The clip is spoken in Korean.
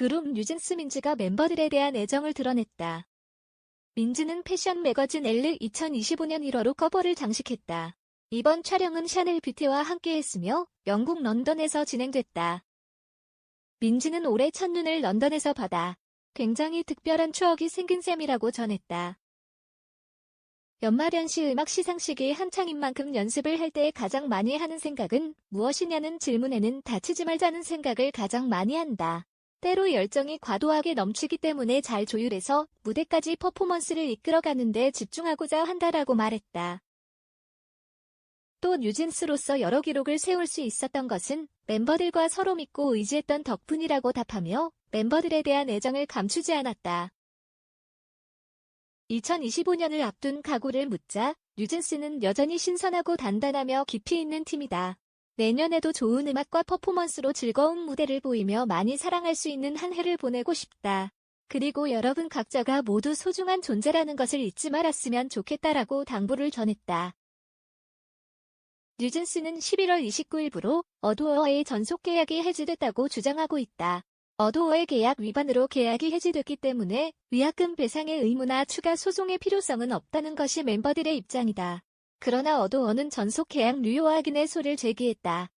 그룹 뉴진스 민지가 멤버들에 대한 애정을 드러냈다. 민지는 패션 매거진 엘르 2025년 1월호 커버를 장식했다. 이번 촬영은 샤넬 뷰티와 함께했으며 영국 런던에서 진행됐다. 민지는 올해 첫눈을 런던에서 받아 굉장히 특별한 추억이 생긴 셈이라고 전했다. 연말연시 음악 시상식이 한창인 만큼 연습을 할 때 가장 많이 하는 생각은 무엇이냐는 질문에는 다치지 말자는 생각을 가장 많이 한다. 때로 열정이 과도하게 넘치기 때문에 잘 조율해서 무대까지 퍼포먼스를 이끌어가는데 집중하고자 한다라고 말했다. 또 뉴진스로서 여러 기록을 세울 수 있었던 것은 멤버들과 서로 믿고 의지했던 덕분이라고 답하며 멤버들에 대한 애정을 감추지 않았다. 2025년을 앞둔 각오를 묻자 뉴진스는 여전히 신선하고 단단하며 깊이 있는 팀이다. 내년에도 좋은 음악과 퍼포먼스로 즐거운 무대를 보이며 많이 사랑할 수 있는 한 해를 보내고 싶다. 그리고 여러분 각자가 모두 소중한 존재라는 것을 잊지 말았으면 좋겠다라고 당부를 전했다. 뉴진스는 11월 29일부로 어도어의 전속 계약이 해지됐다고 주장하고 있다. 어도어의 계약 위반으로 계약이 해지됐기 때문에 위약금 배상의 의무나 추가 소송의 필요성은 없다는 것이 멤버들의 입장이다. 그러나 어도어는 전속 계약 확인의 소를 제기했다.